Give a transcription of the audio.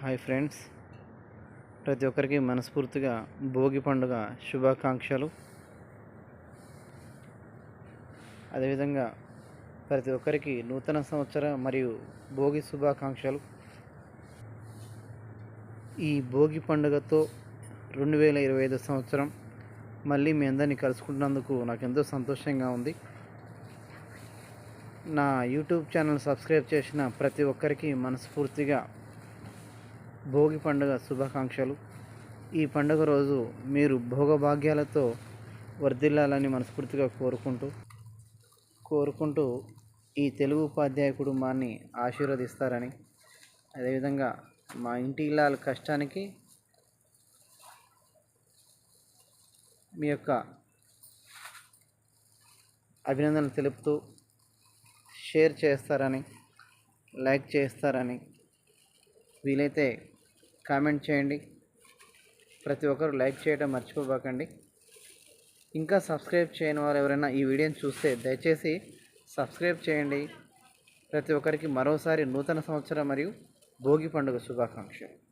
Hi friends. ప్రతి ఒక్కరికి మనస్ఫూర్తిగా భోగి పండుగ శుభాకాంక్షలు. అదేవిధంగా ప్రతి ఒక్కరికి నూతన సంవత్సర మరియు భోగి శుభాకాంక్షలు. ఈ భోగి పండుగతో రెండు వేల ఇరవై ఐదు సంవత్సరం మళ్ళీ మీ అందరినీ కలుసుకుంటున్నందుకు నాకు ఎంతో సంతోషంగా ఉంది. నా యూట్యూబ్ ఛానల్ సబ్స్క్రైబ్ చేసిన ప్రతి ఒక్కరికి మనస్ఫూర్తిగా భోగి పండుగ శుభాకాంక్షలు. ఈ పండుగ రోజు మీరు భోగభాగ్యాలతో వర్ధిల్లాలని మనస్ఫూర్తిగా కోరుకుంటూ కోరుకుంటూ ఈ తెలుగు ఉపాధ్యాయ కుటుంబాన్ని ఆశీర్వదిస్తారని. అదేవిధంగా మా ఇంటి ఇళ్ళ కష్టానికి మీ యొక్క అభినందనలు తెలుపుతూ షేర్ చేస్తారని లైక్ చేస్తారని వీలైతే కామెంట్ చేయండి. ప్రతి ఒక్కరు లైక్ చేయడం మర్చిపోబాకండి. ఇంకా సబ్స్క్రైబ్ చేయని వారు ఎవరైనా ఈ వీడియోని చూస్తే దయచేసి సబ్స్క్రైబ్ చేయండి. ప్రతి ఒక్కరికి మరోసారి నూతన సంవత్సరం మరియు భోగి పండుగ శుభాకాంక్షలు.